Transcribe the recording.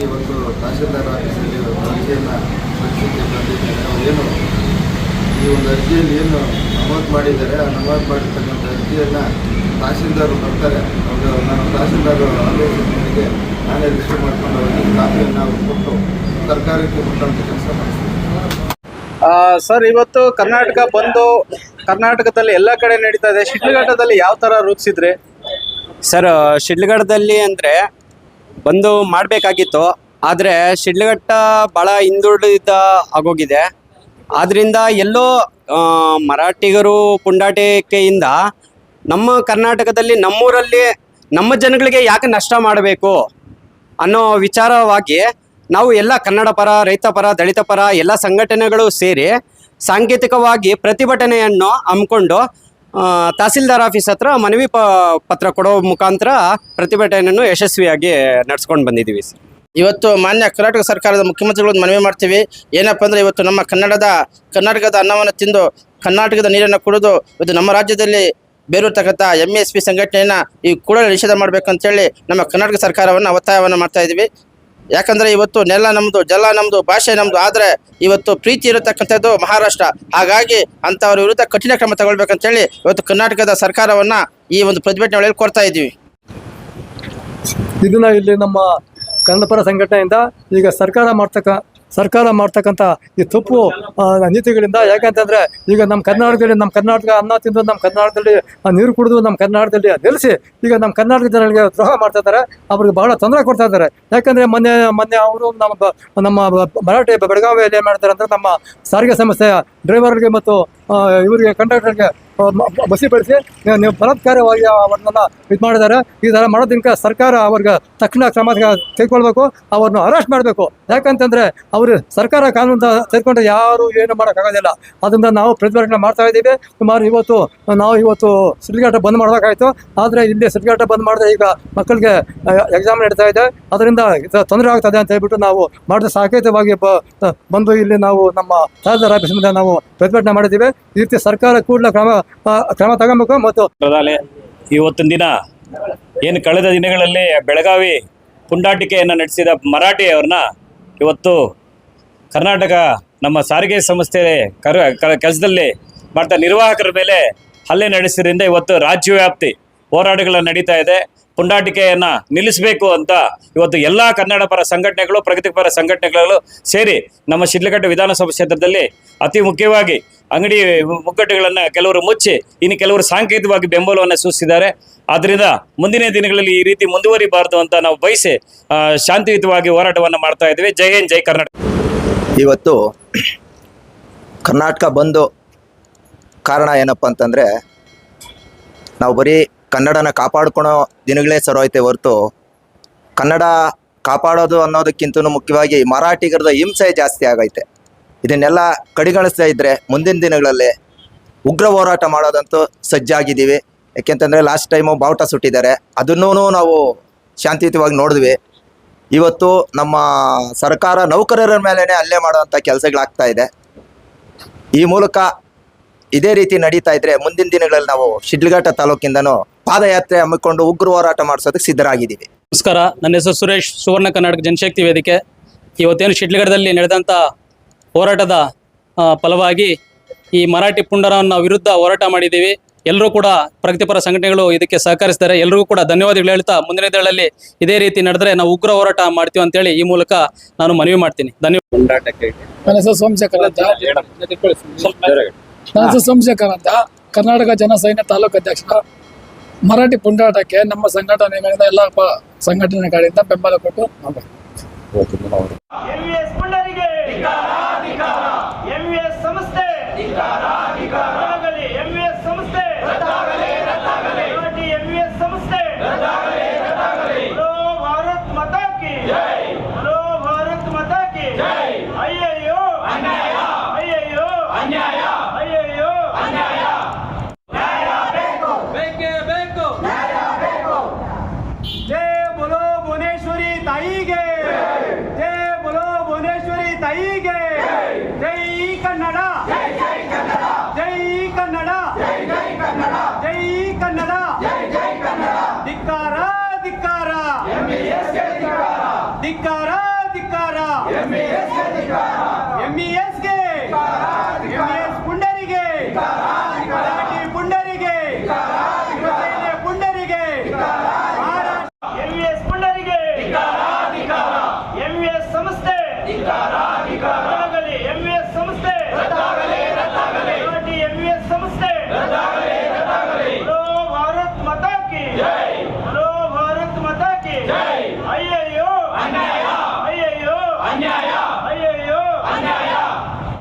ಫಲವಾಗಿ ಒಂದು ತಹಶೀಲ್ದಾರ್ ಆಫೀಸಲ್ಲಿ ಒಂದು ಅರ್ಜಿಯನ್ನು ಸಲ್ಲಿಸಲಿಕ್ಕೆ ಬಂದಿದ್ದೇನೆ ಏನು ಈ ಒಂದು ಅರ್ಜಿಯಲ್ಲಿ ಏನು ನಮೂದು ಮಾಡಿದ್ದಾರೆ ಆ ನಮೂದು ಮಾಡಿರ್ತಕ್ಕಂಥ ಅರ್ಜಿಯನ್ನು ತಹಶೀಲ್ದಾರ್ ಬರ್ತಾರೆ. ಅವರು ನಾನು ತಹಶೀಲ್ದಾರ್ ಆಲೋಚನೆ ಮೇರೆಗೆ ನಾನೇ ರಿಜಿಸ್ಟರ್ ಮಾಡ್ಕೊಂಡು ಅವರಿಗೆ ಕಾಪಿಯನ್ನು ನಾವು ಕೊಟ್ಟು ಸರ್ಕಾರಕ್ಕೆ ಕೊಟ್ಟಂಥ ಕೆಲಸ ಸರ್ ಇವತ್ತು ಕರ್ನಾಟಕ ಬಂದು ಕರ್ನಾಟಕದಲ್ಲಿ ಎಲ್ಲ ಕಡೆ ನಡೀತಾ ಇದೆ. ಶಿಡ್ಲಘಟ್ಟದಲ್ಲಿ ಯಾವ ತರ ರೂಪಿಸಿದ್ರಿ ಸರ್ ಶಿಡ್ಲಘಟ್ಟದಲ್ಲಿ ಅಂದರೆ ಬಂದು ಮಾಡಬೇಕಾಗಿತ್ತು. ಆದರೆ ಶಿಡ್ಲಘಟ್ಟ ಭಾಳ ಹಿಂದುಳಿದ ಆಗೋಗಿದೆ. ಆದ್ದರಿಂದ ಎಲ್ಲೋ ಮರಾಠಿಗರು ಪುಂಡಾಟಿಕೆಯಿಂದ ನಮ್ಮ ಕರ್ನಾಟಕದಲ್ಲಿ ನಮ್ಮೂರಲ್ಲಿ ನಮ್ಮ ಜನಗಳಿಗೆ ಯಾಕೆ ನಷ್ಟ ಮಾಡಬೇಕು ಅನ್ನೋ ವಿಚಾರವಾಗಿ ನಾವು ಎಲ್ಲ ಕನ್ನಡ ಪರ, ರೈತ ಪರ, ದಲಿತ ಪರ ಎಲ್ಲ ಸಂಘಟನೆಗಳು ಸೇರಿ ಸಾಂಕೇತಿಕವಾಗಿ ಪ್ರತಿಭಟನೆಯನ್ನು ಹಮ್ಮಿಕೊಂಡು ತಹಸೀಲ್ದಾರ್ ಆಫೀಸ್ ಹತ್ರ ಮನವಿ ಪತ್ರ ಕೊಡೋ ಮುಖಾಂತರ ಪ್ರತಿಭಟನೆಯನ್ನು ಯಶಸ್ವಿಯಾಗಿ ನಡೆಸ್ಕೊಂಡು ಬಂದಿದ್ದೀವಿ ಸರ್. ಇವತ್ತು ಮಾನ್ಯ ಕರ್ನಾಟಕ ಸರ್ಕಾರದ ಮುಖ್ಯಮಂತ್ರಿಗಳು ಮನವಿ ಮಾಡ್ತೀವಿ. ಏನಪ್ಪ ಅಂದರೆ ಇವತ್ತು ನಮ್ಮ ಕನ್ನಡದ, ಕರ್ನಾಟಕದ ಅನ್ನವನ್ನು ತಿಂದು ಕರ್ನಾಟಕದ ನೀರನ್ನು ಕುಡಿದು ಇವತ್ತು ನಮ್ಮ ರಾಜ್ಯದಲ್ಲಿ ಬೇರೂರ್ತಕ್ಕಂಥ ಎಂ ಎಸ್ ಪಿ ಸಂಘಟನೆಯನ್ನು ಈ ಕೂಡಲೇ ನಿಷೇಧ ಮಾಡಬೇಕಂತೇಳಿ ನಮ್ಮ ಕರ್ನಾಟಕ ಸರ್ಕಾರವನ್ನು ಒತ್ತಾಯವನ್ನು ಮಾಡ್ತಾ ಇದ್ದೀವಿ. ಯಾಕಂದರೆ ಇವತ್ತು ನೆಲ ನಮ್ಮದು ಜಲ ನಮ್ಮದು ಭಾಷೆ ನಮ್ಮದು ಆದರೆ ಇವತ್ತು ಪ್ರೀತಿ ಇರತಕ್ಕಂಥದ್ದು ಮಹಾರಾಷ್ಟ್ರ. ಹಾಗಾಗಿ ಅಂಥವ್ರ ವಿರುದ್ಧ ಕಠಿಣ ಕ್ರಮ ತಗೊಳ್ಬೇಕಂತೇಳಿ ಇವತ್ತು ಕರ್ನಾಟಕದ ಸರ್ಕಾರವನ್ನು ಈ ಒಂದು ಪ್ರತಿಭಟನೆ ವೇಳೆಯಲ್ಲಿ ಕೋರ್ತಾ ಇದ್ದೀವಿ. ಇದನ್ನ ಇಲ್ಲಿ ನಮ್ಮ ಕನ್ನಡಪರ ಸಂಘಟನೆಯಿಂದ ಈಗ ಸರ್ಕಾರ ಮಾಡ್ತಕ್ಕ ಸರ್ಕಾರ ಮಾಡ್ತಕ್ಕಂಥ ಈ ತಪ್ಪು ನೀತಿಗಳಿಂದ ಯಾಕಂತಂದ್ರೆ ಈಗ ನಮ್ಮ ಕರ್ನಾಟಕದಲ್ಲಿ, ನಮ್ಮ ಕರ್ನಾಟಕ ಅನ್ನ ತಿಂದು ನಮ್ಮ ಕರ್ನಾಟಕದಲ್ಲಿ ನೀರು ಕುಡಿದು ನಮ್ಮ ಕರ್ನಾಟಕದಲ್ಲಿ ನೆಲೆಸಿ, ಈಗ ನಮ್ಮ ಕರ್ನಾಟಕ ಜನರಿಗೆ ದ್ರೋಹ ಮಾಡ್ತಾ ಇದ್ದಾರೆ, ಅವ್ರಿಗೆ ಬಹಳ ತೊಂದರೆ ಕೊಡ್ತಾ ಇದ್ದಾರೆ. ಯಾಕಂದ್ರೆ ಮೊನ್ನೆ ಮೊನ್ನೆ ಅವರು ನಮ್ಮ ನಮ್ಮ ಮರಾಠಿ ಬೆಳಗಾವಿಯಲ್ಲಿ ಏನು ಮಾಡ್ತಾರೆ ಅಂದರೆ ನಮ್ಮ ಸಾರಿಗೆ ಸಂಸ್ಥೆಯ ಡ್ರೈವರ್ಗೆ ಮತ್ತು ಇವರಿಗೆ ಕಂಡಕ್ಟರ್ಗೆ ಬಸಿ ಬೆಳೆಸಿ, ನೀವು ಬಲತ್ಕಾರವಾಗಿ ಅವ್ರನ್ನೆಲ್ಲ ಇದು ಮಾಡಿದ್ದಾರೆ ಈ ಥರ ಮಾಡೋದಕ್ಕೆ ಸರ್ಕಾರ ಅವ್ರಿಗೆ ತಕ್ಷಣ ಕ್ರಮ ತೆಗೆದುಕೊಳ್ಬೇಕು ಅವ್ರನ್ನ ಅರೆಸ್ಟ್ ಮಾಡಬೇಕು. ಯಾಕಂತಂದ್ರೆ ಅವರು ಸರ್ಕಾರ ಕಾನೂನು ತೆಗೆದುಕೊಂಡ್ರೆ ಯಾರು ಏನು ಮಾಡೋಕ್ಕಾಗೋದಿಲ್ಲ. ಅದರಿಂದ ನಾವು ಪ್ರತಿಭಟನೆ ಮಾಡ್ತಾ ಇದ್ದೀವಿ. ಸುಮಾರು ಇವತ್ತು, ನಾವು ಇವತ್ತು ಸಿಡ್ಗಾಟ ಬಂದ್ ಮಾಡಬೇಕಾಯ್ತು. ಆದರೆ ಇಲ್ಲಿ ಸಿಡ್ಗಾಟ ಬಂದ್ ಮಾಡಿದ್ರೆ ಈಗ ಮಕ್ಕಳಿಗೆ ಎಕ್ಸಾಮ್ ನಡೀತಾ ಇದೆ. ಅದರಿಂದ ತೊಂದರೆ ಆಗ್ತದೆ ಅಂತ ಹೇಳ್ಬಿಟ್ಟು ನಾವು ಮಾಡಿದ ಸಾಕೇತವಾಗಿ ಬಂದು ಇಲ್ಲಿ ನಾವು ನಮ್ಮ ಆಫೀಸ್ ಮುಂದೆ ನಾವು ಪ್ರತಿಭಟನೆ ಮಾಡಿದ್ದೀವಿ. ಈ ರೀತಿ ಸರ್ಕಾರ ಕೂಡಲೇ ಕ್ರಮ ಕ್ರಮ ತಗೊಬೇಕು ಮತ್ತು ಇವತ್ತಿನ ದಿನ ಏನು ಕಳೆದ ದಿನಗಳಲ್ಲಿ ಬೆಳಗಾವಿ ಪುಂಡಾಟಿಕೆಯನ್ನು ನಡೆಸಿದ ಮರಾಠಿಯವ್ರನ್ನ ಇವತ್ತು ಕರ್ನಾಟಕ ನಮ್ಮ ಸಾರಿಗೆ ಸಂಸ್ಥೆ ಕರ ಕೆಲಸದಲ್ಲಿ ಮಾಡ್ತಾ ನಿರ್ವಾಹಕರ ಮೇಲೆ ಹಲ್ಲೆ ನಡೆಸಿದ್ರಿಂದ ಇವತ್ತು ರಾಜ್ಯವ್ಯಾಪ್ತಿ ಹೋರಾಟಗಳು ನಡೀತಾ ಇದೆ. ಪುಂಡಾಟಿಕೆಯನ್ನು ನಿಲ್ಲಿಸಬೇಕು ಅಂತ ಇವತ್ತು ಎಲ್ಲ ಕನ್ನಡ ಪರ ಸಂಘಟನೆಗಳು ಪ್ರಗತಿಪರ ಸಂಘಟನೆಗಳು ಸೇರಿ ನಮ್ಮ ಶಿಡ್ಲಘಟ್ಟ ವಿಧಾನಸಭಾ ಕ್ಷೇತ್ರದಲ್ಲಿ ಅತಿ ಮುಖ್ಯವಾಗಿ ಅಂಗಡಿ ಮುಗ್ಗಟ್ಟುಗಳನ್ನು ಕೆಲವರು ಮುಚ್ಚಿ, ಇನ್ನು ಕೆಲವರು ಸಾಂಕೇತಿಕವಾಗಿ ಬೆಂಬಲವನ್ನು ಸೂಚಿಸಿದ್ದಾರೆ. ಆದ್ದರಿಂದ ಮುಂದಿನ ದಿನಗಳಲ್ಲಿ ಈ ರೀತಿ ಮುಂದುವರಿಬಾರದು ಅಂತ ನಾವು ಬಯಸಿ ಶಾಂತಿಯುತವಾಗಿ ಹೋರಾಟವನ್ನು ಮಾಡ್ತಾ ಇದ್ದೀವಿ. ಜೈ ಹಿಂದ್, ಜೈ ಕರ್ನಾಟಕ. ಇವತ್ತು ಕರ್ನಾಟಕ ಬಂದು ಕಾರಣ ಏನಪ್ಪ ಅಂತಂದರೆ, ನಾವು ಬರೀ ಕನ್ನಡನ ಕಾಪಾಡ್ಕೊಳೋ ದಿನಗಳೇ ಸರೋಯ್ತೆ ಹೊರತು. ಕನ್ನಡ ಕಾಪಾಡೋದು ಅನ್ನೋದಕ್ಕಿಂತ ಮುಖ್ಯವಾಗಿ ಮರಾಠಿಗರದ ಹಿಂಸೆ ಜಾಸ್ತಿ ಆಗೈತೆ. ಇದನ್ನೆಲ್ಲ ಕಡಿಗಳಿಸ್ತಾ ಇದ್ದರೆ ಮುಂದಿನ ದಿನಗಳಲ್ಲಿ ಉಗ್ರ ಹೋರಾಟ ಮಾಡೋದಂತೂ ಸಜ್ಜಾಗಿದ್ದೀವಿ. ಯಾಕೆಂತಂದರೆ ಲಾಸ್ಟ್ ಟೈಮು ಬಾವುಟ ಸುಟ್ಟಿದ್ದಾರೆ. ಅದನ್ನೂ ನಾವು ಶಾಂತಿಯುತವಾಗಿ ನೋಡಿದ್ವಿ. ಇವತ್ತು ನಮ್ಮ ಸರ್ಕಾರ ನೌಕರರ ಮೇಲೇ ಹಲ್ಲೆ ಮಾಡುವಂಥ ಕೆಲಸಗಳಾಗ್ತಾ ಇದೆ. ಈ ಮೂಲಕ ಇದೇ ರೀತಿ ನಡೀತಾ ಇದ್ರೆ ಮುಂದಿನ ದಿನಗಳಲ್ಲಿ ನಾವು ಶಿಡ್ಲಘಟ್ಟ ತಾಲೂಕಿಂದನೂ ಪಾದಯಾತ್ರೆ ಹಮ್ಮಿಕೊಂಡು ಉಗ್ರ ಹೋರಾಟ ಮಾಡಿಸೋದಕ್ಕೆ ಸಿದ್ಧರಾಗಿದ್ದೀವಿ. ನಮಸ್ಕಾರ ನನ್ನ ಹೆಸರು ಸುರೇಶ್ ಸುವರ್ಣ ಕರ್ನಾಟಕ ಜನಶಕ್ತಿ ವೇದಿಕೆ. ಇವತ್ತೇನು ಶಿಡ್ಲಗಡದಲ್ಲಿ ನಡೆದಂಥ ಹೋರಾಟದ ಫಲವಾಗಿ ಈ ಮರಾಠಿ ಪುಂಡರನ್ನ ವಿರುದ್ಧ ಹೋರಾಟ ಮಾಡಿದ್ದೀವಿ. ಎಲ್ಲರೂ ಕೂಡ ಪ್ರಗತಿಪರ ಸಂಘಟನೆಗಳು ಇದಕ್ಕೆ ಸಹಕರಿಸ್ತಾರೆ ಎಲ್ಲರಿಗೂ ಕೂಡ ಧನ್ಯವಾದಗಳು ಹೇಳ್ತಾ ಮುಂದಿನ ದಿನಗಳಲ್ಲಿ ಇದೇ ರೀತಿ ನಡೆದ್ರೆ ನಾವು ಉಗ್ರ ಹೋರಾಟ ಮಾಡ್ತೀವಿ ಅಂತೇಳಿ ಈ ಮೂಲಕ ನಾನು ಮನವಿ ಮಾಡ್ತೀನಿ. ಧನ್ಯವಾದ. ನನ್ನ ಹೆಸರು ಸೋಮಶೇಖರ್ ಅಂತ. ಕರ್ನಾಟಕ ಜನ ಸೈನ್ಯ ಅಂತ. ಕರ್ನಾಟಕ ಜನಸೈನ್ಯ ತಾಲೂಕು ಅಧ್ಯಕ್ಷ ಮರಾಠಿ ಪುಂಡಾಟಕ್ಕೆ ನಮ್ಮ ಸಂಘಟನೆಗಳಿಂದ ಎಲ್ಲ ಪ- ಸಂಘಟನೆಗಳಿಂದ ಬೆಂಬಲ ಕೊಟ್ಟು 人民 ماهر،